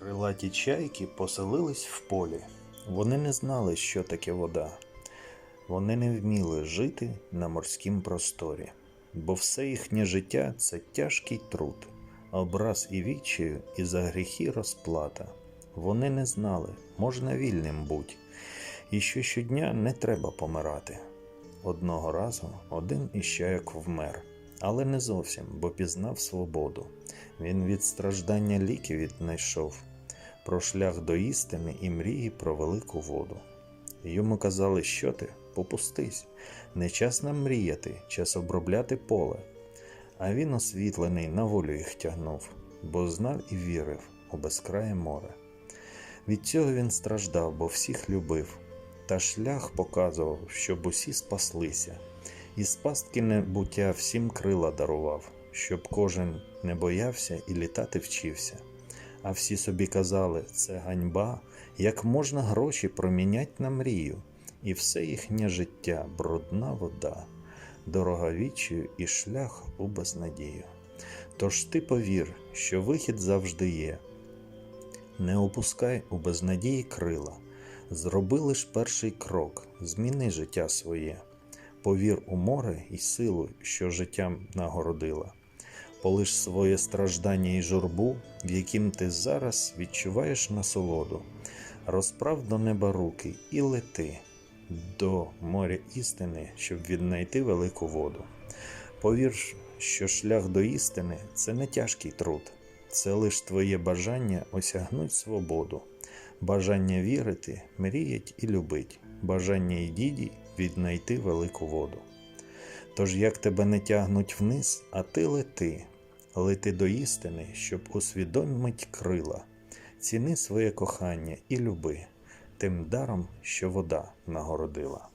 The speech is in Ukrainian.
Крилаті чайки поселились в полі. Вони не знали, що таке вода. Вони не вміли жити на морськім просторі, бо все їхнє життя це тяжкий труд, образ і відчаю, і за гріхи розплата. Вони не знали, можна вільним буть, і що щодня не треба помирати. Одного разу один із чаяк вмер, але не зовсім, бо пізнав свободу. Він від страждання ліки віднайшов, про шлях до істини і мрії про велику воду. Йому казали, що ти, попустись, не час нам мріяти, час обробляти поле. А він освітлений на волю їх тягнув, бо знав і вірив у безкрає море. Від цього він страждав, бо всіх любив, та шлях показував, щоб усі спаслися, і з пастки небуття всім крила дарував, щоб кожен не боявся і літати вчився. А всі собі казали, це ганьба, як можна гроші промінять на мрію, і все їхнє життя брудна вода, дорога вічію і шлях у безнадію. Тож ти повір, що вихід завжди є. Не опускай у безнадії крила, зроби лиш перший крок, зміни життя своє, повір у море і силу, що життям нагородила. Полиш своє страждання і журбу, в яким ти зараз відчуваєш насолоду, розправ до неба руки і лети до моря істини, щоб віднайти велику воду. Повір, що шлях до істини це не тяжкий труд, це лиш твоє бажання осягнуть свободу, бажання вірити, мріять і любить, бажання і діді віднайти велику воду. Тож як тебе не тягнуть вниз, а ти лети, лети до істини, щоб усвідомить крила, ціни своє кохання і люби тим даром, що вода нагородила.